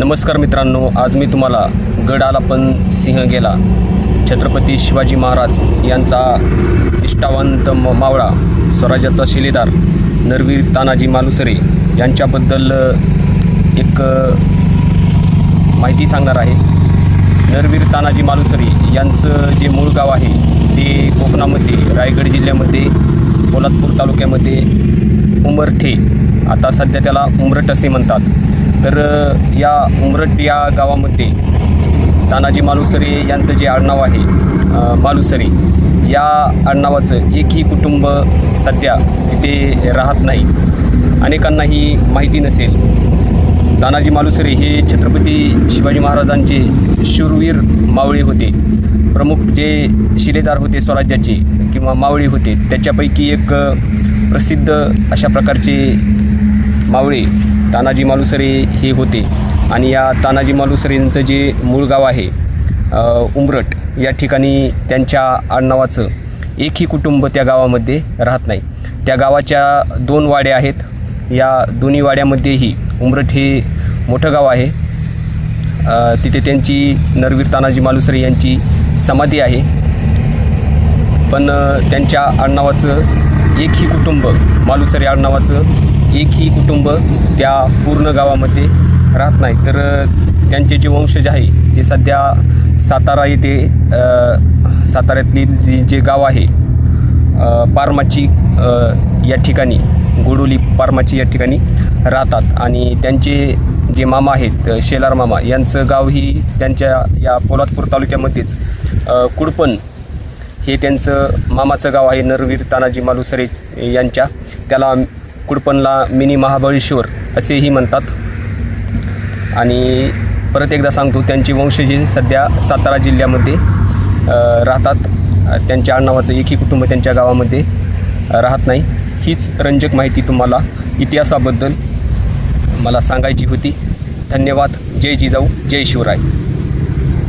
नमस्कार मित्रांनो आज मी तुम्हाला गड आला पण सिंह गेला. छत्रपती शिवाजी महाराज यांचा निष्ठावंत म- मावळा स्वराज्याचा शिलेदार नरवीर तानाजी मालुसरे यांच्याबद्दल एक माहिती सांगणार आहे. नरवीर तानाजी मालुसरे यांचं जे मूळ गाव आहे ते कोकणामध्ये रायगड जिल्ह्यामध्ये पोलादपूर तालुक्यामध्ये उमरठे. आता सध्या त्याला उमरट असे म्हणतात. तर या उमरट या गावामध्ये तानाजी मालुसरे यांचं जे आडनाव आहे मालुसरी मालुसरे या आडनावाचं एकही कुटुंब सध्या इथे राहत नाही. अनेकांना ही माहिती नसेल. तानाजी मालुसरे हे छत्रपती शिवाजी महाराजांचे शूरवीर मावळे होते. प्रमुख जे शिलेदार होते स्वराज्याचे किंवा मावळे होते त्याच्यापैकी एक प्रसिद्ध अशा प्रकारचे मावळे तानाजी मालुसरे हे होते. आणि या तानाजी मालुसरेंचं जे मूळ गाव आहे उमरट या ठिकाणी त्यांच्या आडनावाचं एकही कुटुंब त्या गावामध्ये राहत नाही. त्या गावाच्या दोन वाड्या आहेत. या दोन्ही वाड्यामध्येही उमरट हे मोठं गाव आहे. तिथे त्यांची नरवीर तानाजी मालुसरे यांची समाधी आहे. पण त्यांच्या आडनावाचं एकही कुटुंब मालुसरे आडनावाचं एकही कुटुंब त्या पूर्ण गावामध्ये राहत नाही. तर त्यांचे जे वंशज आहे ते सध्या सातारा येथे साताऱ्यातील साताऱ्यातली जी जे गाव आहे पारमाची या ठिकाणी गोडोली पारमाची या ठिकाणी राहतात. आणि त्यांचे जे मामा आहेत शेलार मामा यांचं गाव ही त्यांच्या या पोलादपूर तालुक्यामध्येच कुडपण हे त्यांचं मामाचं गाव आहे नरवीर तानाजी मालुसरे यांच्या त्याला कुडपणला मिनी महाबळेश्वर असेही म्हणतात. आणि परत एकदा सांगतो त्यांची वंशजी सध्या सातारा जिल्ह्यामध्ये राहतात. त्यांच्या आडनावाचं एकही कुटुंब त्यांच्या गावामध्ये राहत नाही. हीच रंजक माहिती तुम्हाला इतिहासाबद्दल मला सांगायची होती. धन्यवाद. जय जिजाऊ. जय शिवराय.